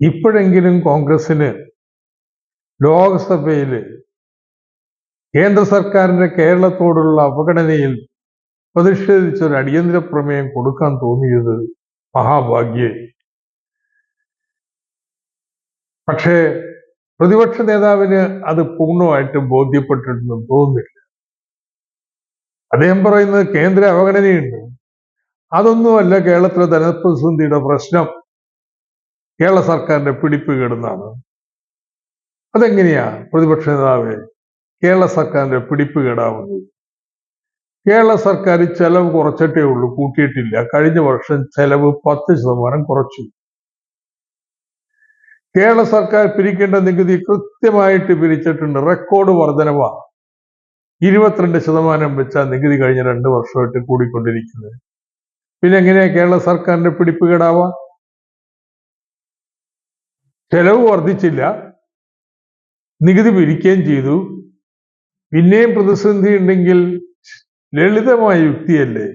ഇപ്പോഴെങ്കിലും കോൺഗ്രസിന് ലോക്സഭയിൽ കേന്ദ്ര സർക്കാരിന്റെ കേരളത്തോടുള്ള അവഗണനയിൽ പ്രതിഷേധിച്ച ഒരു അടിയന്തര പ്രമേയം കൊടുക്കാൻ തോന്നിയത് മഹാഭാഗ്യേ. പക്ഷേ പ്രതിപക്ഷ നേതാവിന് അത് പൂർണമായിട്ടും ബോധ്യപ്പെട്ടിട്ടുണ്ടെന്ന് തോന്നുന്നില്ല. അദ്ദേഹം പറയുന്നത് കേന്ദ്ര അവഗണനയുണ്ട്. അതൊന്നുമല്ല കേരളത്തിലെ ധനപ്രതിസന്ധിയുടെ പ്രശ്നം. കേരള സർക്കാരിന്റെ പിടിപ്പ് കേടുന്നാണ്. അതെങ്ങനെയാ പ്രതിപക്ഷ നേതാവ്? കേരള സർക്കാരിന്റെ പിടിപ്പ് കേടാവുന്നത് കേരള സർക്കാർ ചെലവ് കുറച്ചിട്ടേ ഉള്ളൂ കൂട്ടിയിട്ടില്ല. കഴിഞ്ഞ വർഷം ചെലവ് പത്ത് ശതമാനം കുറച്ചു. കേരള സർക്കാർ പിരിക്കേണ്ട നികുതി കൃത്യമായിട്ട് പിരിച്ചിട്ടുണ്ട്. റെക്കോർഡ് വർധനവാണ് ഇരുപത്തിരണ്ട് ശതമാനം വെച്ച നികുതി കഴിഞ്ഞ രണ്ട് വർഷമായിട്ട് കൂടിക്കൊണ്ടിരിക്കുന്നത്. പിന്നെ എങ്ങനെയാ കേരള സർക്കാരിന്റെ പിടിപ്പ് കേടാവാ? ചെലവ് വർദ്ധിച്ചില്ല. നികുതി പിരിക്കുകയും ചെയ്തു. പിന്നെയും പ്രതിസന്ധി ഉണ്ടെങ്കിൽ ലളിതമായ യുക്തിയല്ലേ?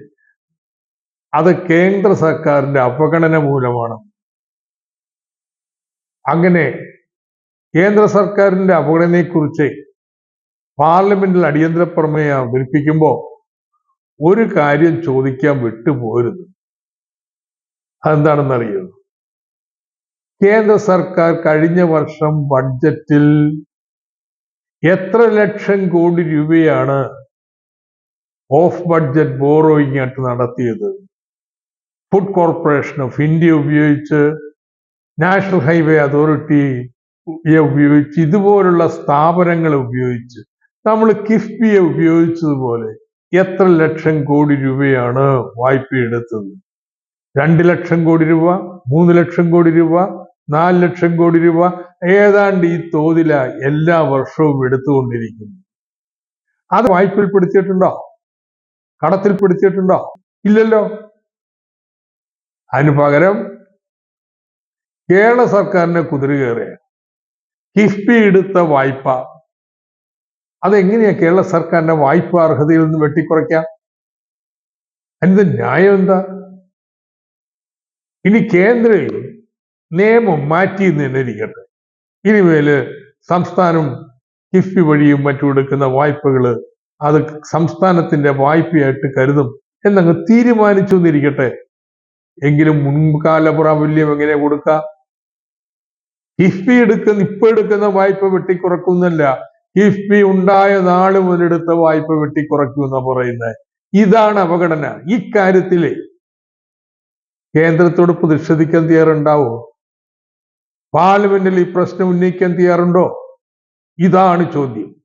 അത് കേന്ദ്ര സർക്കാരിന്റെ അവഗണന മൂലമാണ്. അങ്ങനെ കേന്ദ്ര സർക്കാരിന്റെ അവഗണനയെക്കുറിച്ച് പാർലമെന്റിൽ അടിയന്തര പ്രമേയം അവതരിപ്പിക്കുമ്പോൾ ഒരു കാര്യം ചോദിക്കാൻ വിട്ടുപോരുന്നു അതെന്താണെന്നറിയോ? കേന്ദ്ര സർക്കാർ കഴിഞ്ഞ വർഷം ബഡ്ജറ്റിൽ എത്ര ലക്ഷം കോടി രൂപയാണ് ഓഫ് ബഡ്ജറ്റ് ബോറോയിങ് ആയിട്ട് നടത്തിയത്? ഫുഡ് കോർപ്പറേഷൻ ഓഫ് ഇന്ത്യ ഉപയോഗിച്ച് നാഷണൽ ഹൈവേ അതോറിറ്റി ഉപയോഗിച്ച് ഇതുപോലുള്ള സ്ഥാപനങ്ങളെ ഉപയോഗിച്ച് നമ്മൾ കിഫ്ബിയെ ഉപയോഗിച്ചതുപോലെ എത്ര ലക്ഷം കോടി രൂപയാണ് വായ്പ എടുത്തത് രണ്ട് ലക്ഷം കോടി രൂപ മൂന്ന് ലക്ഷം കോടി രൂപ നാല് ലക്ഷം കോടി രൂപ ഏതാണ്ട് ഈ തോതില എല്ലാ വർഷവും എടുത്തുകൊണ്ടിരിക്കുന്നു. അത് വായ്പയിൽ പിടിച്ചിട്ടുണ്ടോ കടത്തിൽ പിടിച്ചിട്ടുണ്ടോ ഇല്ലല്ലോ. അതിന് പകരം കേരള സർക്കാരിനെ കുതിരുകയറിയ കിഫ്ബി എടുത്ത വായ്പ. അതെങ്ങനെയാ കേരള സർക്കാരിന്റെ വായ്പ അർഹതയിൽ നിന്ന് വെട്ടിക്കുറയ്ക്കാം? അതിന്റെ ന്യായം എന്താ ഇനി കേന്ദ്ര നിയമം മാറ്റി എന്ന് ഇരിക്കട്ടെ. ഇനിമേൽ സംസ്ഥാനം കിഫ്ബി വഴിയും മറ്റും എടുക്കുന്ന വായ്പകൾ അത് സംസ്ഥാനത്തിന്റെ വായ്പയായിട്ട് കരുതും എന്നങ്ങ് തീരുമാനിച്ചു എന്നിരിക്കട്ടെ. എങ്കിലും മുൻകാല പ്രാബല്യം എങ്ങനെ കൊടുക്കാം? കിഫ്ബി എടുക്കുന്ന ഇപ്പൊ എടുക്കുന്ന വായ്പ വെട്ടിക്കുറക്കുന്നല്ല. കിഫ്ബി ഉണ്ടായ നാൾ മുതലെടുത്ത വായ്പ എന്നാ പറയുന്നത് ഇതാണ് അപകടന ഇക്കാര്യത്തിൽ കേന്ദ്രത്തോട് പ്രതിഷേധിക്കാൻ തയ്യാറുണ്ടാവോ? പാർലമെന്റിൽ ഈ പ്രശ്നം ഉന്നയിക്കാൻ തയ്യാറുണ്ടോ? ഇതാണ് ചോദ്യം.